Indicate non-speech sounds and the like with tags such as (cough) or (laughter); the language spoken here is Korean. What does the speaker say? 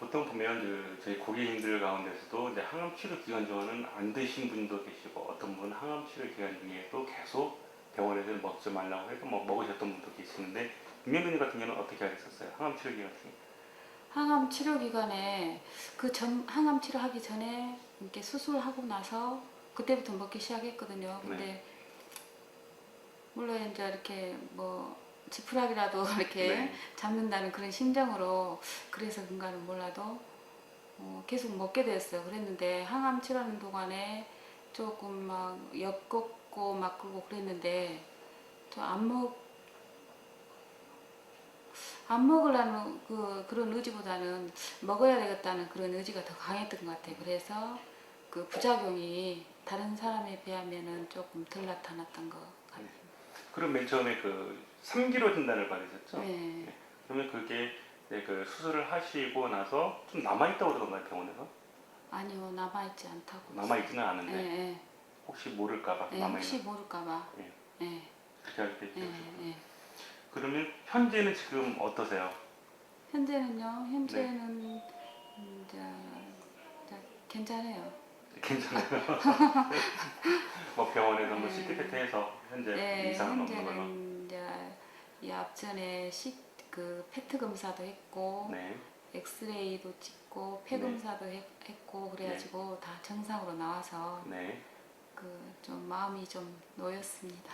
보통 보면 그 저희 고객님들 가운데서도 이제 항암 치료 기간 중에는 안 드신 분도 계시고 어떤 분은 항암 치료 기간 중에도 계속 병원에서 먹지 말라고 해서 뭐 먹으셨던 분도 계시는데 김명민 같은 경우는 어떻게 하셨어요? 항암 치료 기간 중에 항암 치료 기간에 그 전 항암 치료하기 전에 이렇게 수술하고 나서 그때부터 먹기 시작했거든요. 근데 네. 물론 이제 이렇게 뭐 지푸라기라도 (laughs) 이렇게 네. 잡는다는 그런 심정으로 그래서 그런가는 몰라도 어, 계속 먹게 됐어요. 그랬는데 항암 치료하는 동안에 조금 막 엮었고 막 그러고 그랬는데 저 안 먹, 안 먹으려는 그, 그런 의지보다는 먹어야 되겠다는 그런 의지가 더 강했던 것 같아요. 그래서 그 부작용이 다른 사람에 비하면은 조금 덜 나타났던 것 같아요. 그럼 맨 처음에 그 3기로 진단을 받으셨죠? 네. 그러면 그게 이제 그 수술을 하시고 나서 좀 남아있다고 그러던가요 병원에서? 아니요, 남아있지 않다고. 남아있지는 예, 않은데 예. 혹시 모를까봐 예, 남아있는 혹시 모를까봐. 예. 예, 그렇게 예, 되죠. 예. 그러면 현재는 지금 어떠세요? 현재는요, 네. 현재는 음, 이제, 이제 괜찮아요. 괜찮아요. (laughs) 뭐 병원에서 뭐 네. CT 패트 해서 현재 네, 이상은 없는 걸로. 현재는 이제 이 앞전에 시, 그 페트 검사도 했고, 네. 엑스레이도 찍고, 폐 네. 검사도 했, 고 그래가지고 다 정상으로 나와서 네. 그 좀 마음이 좀 놓였습니다.